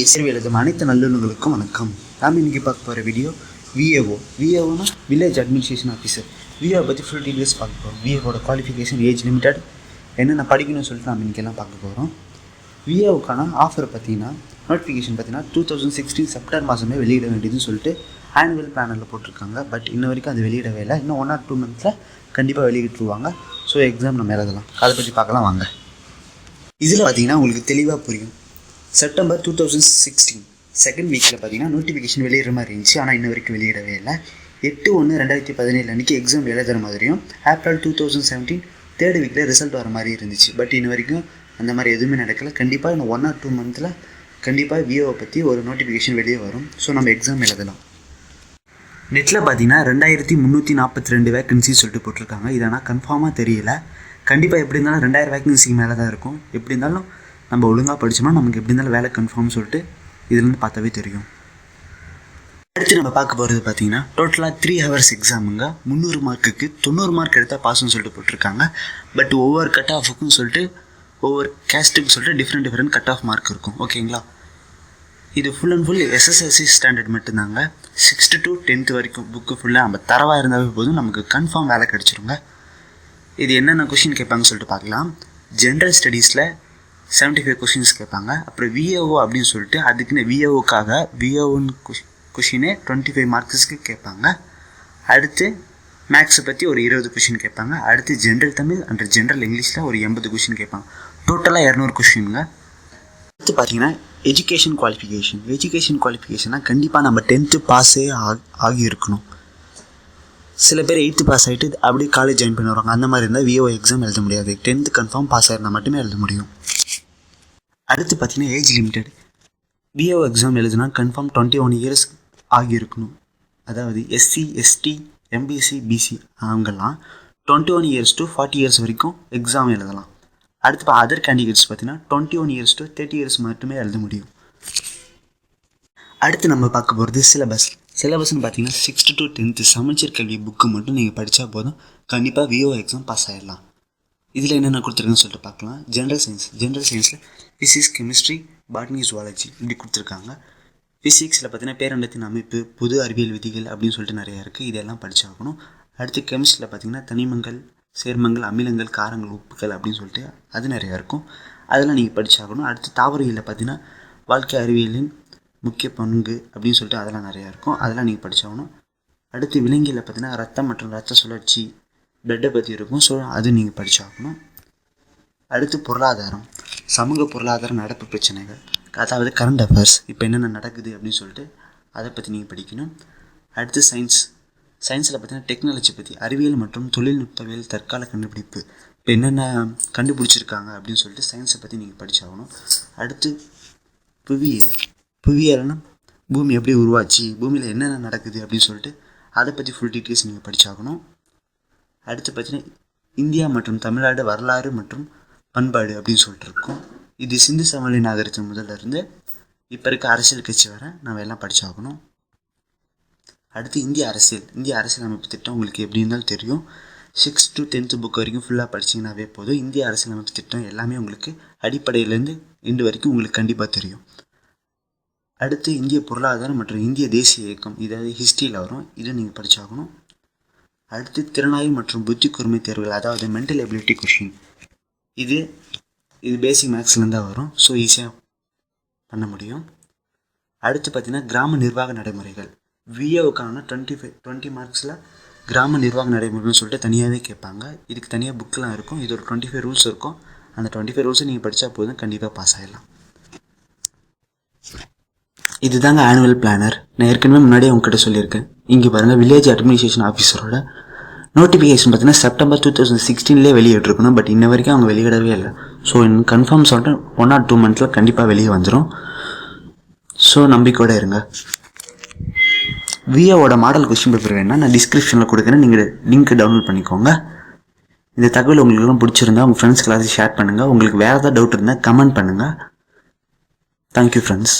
SLV எழுதும் அனைத்து நல்லுங்களுக்கும் வணக்கம். நாம் இன்றைக்கி பார்க்க போகிற வீடியோ விஏஓ விஏஓனா வில்லேஜ் அட்மினிஸ்ட்ரேஷன் ஆஃபீஸர் விஏஓ பற்றி ஃபுல் டீட்டெயில்ஸ் பார்க்க போகிறோம் விஏஓட குவாலிஃபிகேஷன் ஏஜ் லிமிட்டட் என்னென்ன படிக்கணும்னு சொல்லிட்டு நாம் இன்றைக்கெல்லாம் பார்க்க போகிறோம் விஏஓக்கான ஆஃபர் பார்த்தீங்கன்னா நோட்டிஃபிகேஷன் பார்த்தீங்கன்னா டூ தௌசண்ட் சிக்ஸ்டீன் செப்டம்பர் மாதமே வெளியிட வேண்டியதுன்னு சொல்லிட்டு ஆனுவல் பேனலில் போட்டிருக்காங்க. பட் இன்ன வரைக்கும் அது வெளியிடவே இல்லை. இன்னும் ஒன் ஆர் டூ மந்த்ஸில் கண்டிப்பாக வெளியிட்டுருவாங்க ஸோ எக்ஸாம் நம்ம எழுதலாம். அதை பற்றி பார்க்கலாம் வாங்க. இதில் பார்த்தீங்கன்னா உங்களுக்கு தெளிவாக புரியும். September two thousand sixteen second வீக்கில் பார்த்தீங்கன்னா நோட்டிஃபிகேஷன் வெளியிடுற மாதிரி இருந்துச்சு. ஆனால் இன்ன வரைக்கும் வெளியிடவே இல்லை. எட்டு ஒன்று ரெண்டாயிரத்தி பதினேழு அன்றைக்கி எக்ஸாம் எழுதுற மாதிரியும் April two thousand seventeen third வீக்கில் ரிசல்ட் வர மாதிரி இருந்துச்சு. பட் இன்ன வரைக்கும் அந்த மாதிரி எதுவுமே நடக்கலை. கண்டிப்பாக இன்னும் ஒன் ஆர் டூ மந்தில் கண்டிப்பாக விஓவை பற்றி ஒரு நோட்டிஃபிகேஷன் வெளியே வரும். ஸோ நம்ம எக்ஸாம் எழுதலாம். நெட்டில் பார்த்தீங்கன்னா ரெண்டாயிரத்தி முந்நூற்றி நாற்பத்தி ரெண்டு வேக்கன்சி சொல்லிட்டு போட்டிருக்காங்க. இது ஆனால் கன்ஃபார்மாக தெரியல. கண்டிப்பாக எப்படி இருந்தாலும் ரெண்டாயிரம் வேக்கன்சிக்கு மேலே தான் இருக்கும். எப்படி இருந்தாலும் நம்ம ஒழுங்காக படித்தோம்னா நமக்கு எப்படி இருந்தாலும் வேலை கன்ஃபார்ம் சொல்லிட்டு இதுலேருந்து பார்த்தாவே தெரியும். அடுத்து நம்ம பார்க்க போகிறது பார்த்தீங்கன்னா டோட்டலாக த்ரீ ஹவர்ஸ் எக்ஸாமுங்க முந்நூறு மார்க்குக்கு தொண்ணூறு மார்க் எடுத்தால் பாஸ்னு சொல்லிட்டு போட்டிருக்காங்க. பட் ஒவ்வொரு கட் ஆஃபுக்கும் சொல்லிட்டு ஒவ்வொரு கேஸ்ட்டுக்கு சொல்லிட்டு different different cut off mark இருக்கும். ஓகேங்களா இது full and full SSLC standard மட்டும்தாங்க. சிக்ஸ்த்து டு டென்த்து வரைக்கும் புக்கு ஃபுல்லாக நம்ம தரவாக இருந்தாவே போதும். நமக்கு கன்ஃபார்ம் வேலை கிடச்சிருங்க. இது என்னென்ன கொஷின் கேட்பாங்கன்னு சொல்லிட்டு பார்க்கலாம். ஜென்ரல் ஸ்டடீஸில் செவன்ட்டி ஃபைவ் கொஷின்ஸ் கேட்பாங்க. அப்புறம் விஏஓ அப்படின்னு சொல்லிட்டு அதுக்குன்னு விஏஓக்காக விஏஓன்னு கொஷினே டுவெண்ட்டி ஃபைவ் மார்க்ஸுக்கு கேட்பாங்க. அடுத்து மேக்ஸை பற்றி ஒரு இருபது கொஷின் கேட்பாங்க. அடுத்து ஜென்ரல் தமிழ் அண்ட் ஜென்ரல் இங்கிலீஷில் ஒரு எண்பது கொஷின் கேட்பாங்க. டோட்டலாக இரநூறு கொஷினுங்க அடுத்து பார்த்தீங்கன்னா எஜுகேஷன் குவாலிஃபிகேஷன் எஜுகேஷன் குவாலிஃபிகேஷனாக கண்டிப்பாக நம்ம டென்த்து பாஸே ஆகி இருக்கணும் சில பேர் எயித்து பாஸ் ஆகிட்டு அப்படியே காலேஜ் ஜாயின் பண்ணி வருவாங்க அந்த மாதிரி இருந்தால் விஓ எக்ஸாம் எழுத முடியாது. டென்த்து கன்ஃபார்ம் பாஸ் ஆயிருந்தால் மட்டுமே எழுத முடியும். அடுத்து பார்த்தீங்கன்னா ஏஜ் லிமிட்டட் பிஓ எக்ஸாம் எழுதுனா கன்ஃபார்ம் டுவெண்ட்டி ஒன் இயர்ஸ் ஆகியிருக்கணும். அதாவது எஸ்சி எஸ்டி எம்பிசி பிசி அவங்கெல்லாம் twenty one years to forty years வரைக்கும் எக்ஸாம் எழுதலாம். அடுத்து இப்போ அதர் கேண்டிடேட்ஸ் பார்த்தீங்கன்னா twenty one years to thirty years மட்டுமே எழுத முடியும். அடுத்து நம்ம பார்க்க போகிறது சிலபஸ் சிலபஸ்னு பார்த்தீங்கன்னா சிக்ஸ்த்து டு டென்த்து சமச்சீர் கல்வி புக்கு மட்டும் நீங்கள் படித்தா போதும். கண்டிப்பாக விஓ எக்ஸாம் பாஸ் ஆகிடலாம் இதில் என்னென்ன கொடுத்துருக்குன்னு சொல்லிட்டு பார்க்கலாம். ஜென்ரல் சயின்ஸ் ஜென்ரல் சயின்ஸில் ஃபிசிக்ஸ் கெமிஸ்ட்ரி பாட்னி ஜுவாலஜி இப்படி கொடுத்துருக்காங்க. ஃபிசிக்ஸில் பார்த்தீங்கன்னா பேரண்டத்தின் அமைப்பு புது அறிவியல் விதிகள் அப்படின்னு சொல்லிட்டு நிறையா இருக்குது இதெல்லாம் படித்தாகணும் அடுத்து கெமிஸ்ட்ரியில் பார்த்தீங்கன்னா தனிமங்கள் சேர்மங்கள் அமிலங்கள் காரங்கள் உப்புகள் அப்படின்னு சொல்லிட்டு அது நிறையா இருக்கும். அதெல்லாம் நீங்கள் படித்தாகணும் அடுத்து தாவரவியலில் பார்த்தீங்கன்னா வாழ்க்கை அறிவியலின் முக்கிய பங்கு அப்படின்னு சொல்லிட்டு அதெல்லாம் நிறையா இருக்கும். அதெல்லாம் நீங்கள் படித்தாகணும் அடுத்து விலங்கியில் பார்த்தீங்கன்னா ரத்தம் மற்றும் ரத்த சுழற்சி பிளட்டை பற்றி இருக்கும். ஸோ அது நீங்கள் படிச்சாகணும். அடுத்து பொருளாதாரம். சமூக பொருளாதார நடப்பு பிரச்சனைகள். அதாவது கரண்ட் அஃபேர்ஸ் இப்போ என்னென்ன நடக்குது அப்படின்னு சொல்லிட்டு அதை பற்றி நீங்கள் படிக்கணும். அடுத்து சயின்ஸ் சயின்ஸில் பார்த்தீங்கன்னா டெக்னாலஜி பற்றி அறிவியல் மற்றும் தொழில்நுட்பவியல் தற்கால கண்டுபிடிப்பு. இப்போ என்னென்ன கண்டுபிடிச்சிருக்காங்க அப்படின்னு சொல்லிட்டு சயின்ஸை பற்றி நீங்கள் படிச்சாகணும். அடுத்து புவியியல். புவியியல்னா பூமி எப்படி உருவாச்சு? பூமியில் என்னென்ன நடக்குது அப்படின்னு சொல்லிட்டு அதை பற்றி ஃபுல் டீட்டெயில்ஸ் நீங்கள் படிச்சாகணும். அடுத்து பார்த்தீங்கன்னா இந்தியா மற்றும் தமிழ்நாடு வரலாறு மற்றும் பண்பாடு அப்படின்னு சொல்லிட்டு இருக்கோம். இது சிந்து சமவெளி நாகரிகத்தின் முதல்ல இருந்து இப்போ இருக்க அரசியல் கட்சி வர நம்ம எல்லாம் படிச்சாகணும். அடுத்து இந்திய அரசியல். இந்திய அரசியல் அமைப்பு திட்டம் உங்களுக்கு எப்படி இருந்தாலும் தெரியும். சிக்ஸ் டு டென்த்து புக் வரைக்கும் ஃபுல்லாக படிச்சிங்கன்னாவே போதும். இந்திய அரசியலமைப்பு திட்டம் எல்லாமே உங்களுக்கு அடிப்படையிலேருந்து இன்று வரைக்கும் உங்களுக்கு கண்டிப்பாக தெரியும். அடுத்து இந்திய பொருளாதாரம் மற்றும் இந்திய தேசிய இயக்கம். இதாவது ஹிஸ்ட்ரியில் வரும். இதை நீங்கள் படிச்சாகணும். அடுத்து திறனாய்வு மற்றும் புத்தி கூர்மை தேர்வுகள் அதாவது மென்டல் எபிலிட்டி கொஷின் இது இது பேசிக் மேக்ஸ்லேருந்து தான் வரும். ஸோ ஈஸியாக பண்ண முடியும். அடுத்து பார்த்தீங்கன்னா கிராம நிர்வாக நடைமுறைகள். விஏவுக்கான டுவெண்ட்டி ஃபைவ் டுவெண்ட்டி மார்க்ஸில் கிராம நிர்வாக நடைமுறைகள்னு சொல்லிட்டு தனியாகவே கேட்பாங்க. இதுக்கு தனியாக புக்கெலாம் இருக்கும். இது ஒரு டுவெண்ட்டி ஃபைவ் ரூல்ஸ் இருக்கும். அந்த டுவெண்ட்டி ஃபைவ் ரூல்ஸை நீங்கள் படித்தா போதும். கண்டிப்பாக பாஸ் ஆகிடலாம் இதுதாங்க ஆனுவல் பிளானர் நான் ஏற்கனவே முன்னாடியே உங்ககிட்ட சொல்லியிருக்கேன். இங்கே பாருங்கள் வில்லேஜ் அட்மினிஸ்ட்ரேஷன் ஆஃபீஸரோட நோட்டிஃபிகேஷன் பார்த்தீங்கன்னா செப்டம்பர் டூ தௌசண்ட் சிக்ஸ்டீன்லேயே வெளியிட்டிருக்கணும். பட் இன்ன வரைக்கும் அவங்க வெளியிடவே இல்லை. ஸோ இன் கன்ஃபார்ம் சொல்லிட்டு ஒன் ஆர் டூ மந்த்ஸில் கண்டிப்பாக வெளியே வந்துடும் ஸோ நம்பிக்கையோடு இருங்க. விஏவோட மாடல் கொஸ்டின் பேப்பர் வேணால் நான் டிஸ்கிரிப்ஷனில் கொடுக்குறேன். நீங்கள் லிங்க் டவுன்லோட் பண்ணிக்கோங்க. இந்த தகவல் உங்களுக்குலாம் பிடிச்சிருந்தா உங்கள் ஃப்ரெண்ட்ஸ்க்கு எல்லாத்தையும் ஷேர் பண்ணுங்கள் உங்களுக்கு வேறு ஏதாவது டவுட் இருந்தால் கமெண்ட் பண்ணுங்கள் தேங்க்யூ ஃப்ரெண்ட்ஸ்